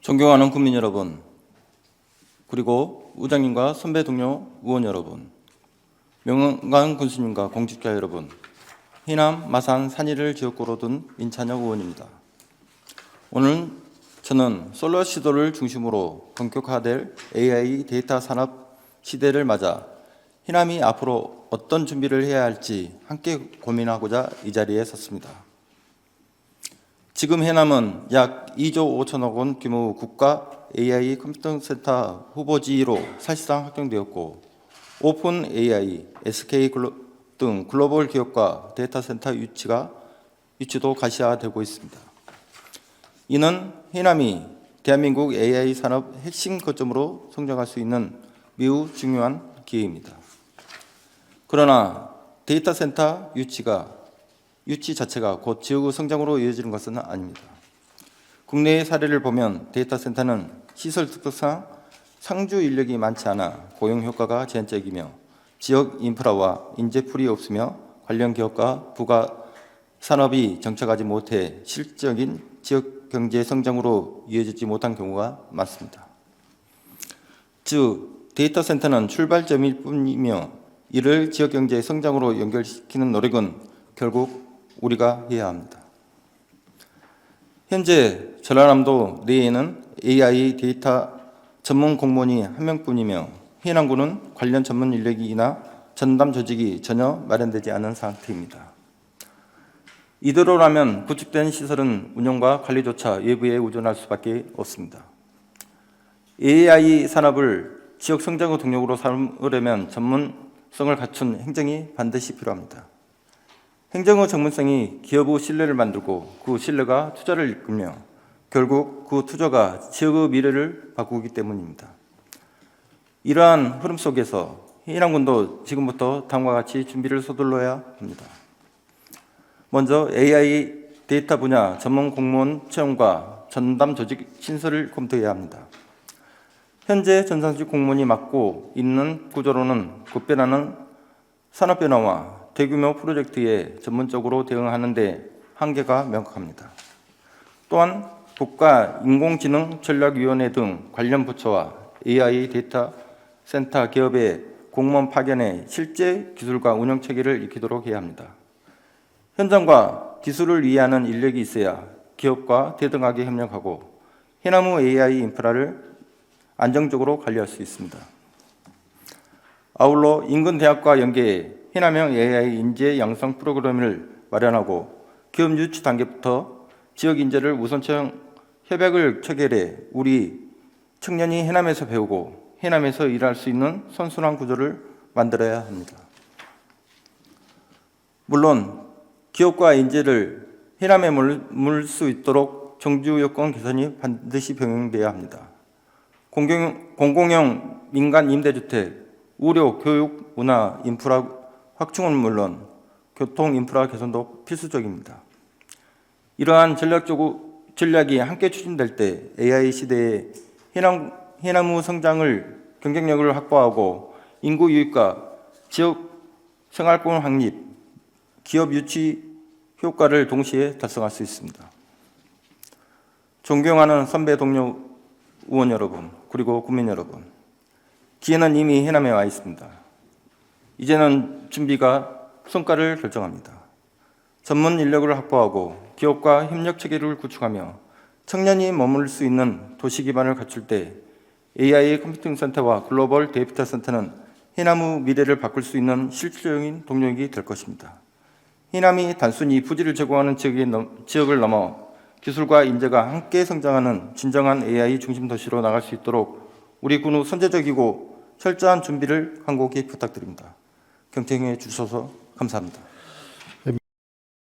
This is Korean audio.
존경하는 국민 여러분, 그리고 우장님과 선배 동료 의원 여러분, 명강 군수님과 공직자 여러분, 희남 마산 산이를 지역구로 둔 민찬혁 의원입니다. 오늘 저는 솔로 시도를 중심으로 본격화될 AI 데이터 산업 시대를 맞아 희남이 앞으로 어떤 준비를 해야 할지 함께 고민하고자 이 자리에 섰습니다. 지금 해남은 약 2조 5천억 원 규모 국가 AI 컴퓨터 센터 후보지로 사실상 확정되었고 오픈 AI, SK 글로, 등 글로벌 기업과 데이터 센터 유치가 유치도 가시화되고 있습니다. 이는 해남이 대한민국 AI 산업 핵심 거점으로 성장할 수 있는 매우 중요한 기회입니다. 그러나 데이터 센터 유치가 유치 자체가 곧 지역의 성장으로 이어지는 것은 아닙니다. 국내의 사례를 보면 데이터 센터는 시설 특성상 상주 인력이 많지 않아 고용 효과가 제한적이며 지역 인프라와 인재풀이 없으며 관련 기업과 부가 산업이 정착하지 못해 실질적인 지역 경제 성장으로 이어지지 못한 경우가 많습니다. 즉 데이터 센터는 출발점일 뿐이며 이를 지역 경제의 성장으로 연결시키는 노력은 결국 우리가 해야 합니다. 현재 전라남도 내에는 AI 데이터 전문 공무원이 한 명뿐이며 해남군은 관련 전문 인력이나 전담 조직이 전혀 마련되지 않은 상태입니다. 이대로라면 구축된 시설은 운영과 관리조차 외부에 의존할 수밖에 없습니다. AI 산업을 지역 성장의 동력으로 삼으려면 전문성을 갖춘 행정이 반드시 필요합니다. 행정의 전문성이 기업의 신뢰를 만들고 그 신뢰가 투자를 이끌며 결국 그 투자가 지역의 미래를 바꾸기 때문입니다. 이러한 흐름 속에서 해남군도 지금부터 다음과 같이 준비를 서둘러야 합니다. 먼저 AI 데이터 분야 전문 공무원 채용과 전담 조직 신설을 검토해야 합니다. 현재 전산직 공무원이 맡고 있는 구조로는 급변하는 산업 변화와 대규모 프로젝트에 전문적으로 대응하는 데 한계가 명확합니다. 또한 국가 인공지능 전략위원회 등 관련 부처와 AI 데이터 센터 기업의 공무원 파견에 실제 기술과 운영 체계를 익히도록 해야 합니다. 현장과 기술을 이해하는 인력이 있어야 기업과 대등하게 협력하고 해나무 AI 인프라를 안정적으로 관리할 수 있습니다. 아울러 인근 대학과 연계해 해남형 AI 인재 양성 프로그램을 마련하고 기업 유치 단계부터 지역 인재를 우선 채용 협약을 체결해 우리 청년이 해남에서 배우고 해남에서 일할 수 있는 선순환 구조를 만들어야 합니다. 물론 기업과 인재를 해남에 머물 수 있도록 정주 여건 개선이 반드시 병행돼야 합니다. 공공, 공공형 민간 임대주택, 의료, 교육, 문화, 인프라 확충은 물론 교통 인프라 개선도 필수적입니다. 이러한 전략적 전략이 함께 추진될 때 AI 시대에 해남, 해나무 성장을 경쟁력을 확보하고 인구 유입과 지역 생활권 확립, 기업 유치 효과를 동시에 달성할 수 있습니다. 존경하는 선배 동료 의원 여러분, 그리고 국민 여러분, 기회는 이미 해남에 와 있습니다. 이제는 준비가 성과를 결정합니다. 전문 인력을 확보하고 기업과 협력 체계를 구축하며 청년이 머물 수 있는 도시 기반을 갖출 때 AI 컴퓨팅 센터와 글로벌 데이터 센터는 해남의 미래를 바꿀 수 있는 실질적인 동력이 될 것입니다. 해남이 단순히 부지를 제공하는 지역을 넘어 기술과 인재가 함께 성장하는 진정한 AI 중심 도시로 나갈 수 있도록 우리 군의 선제적이고 철저한 준비를 간곡히 부탁드립니다. 경청해 주셔서 감사합니다.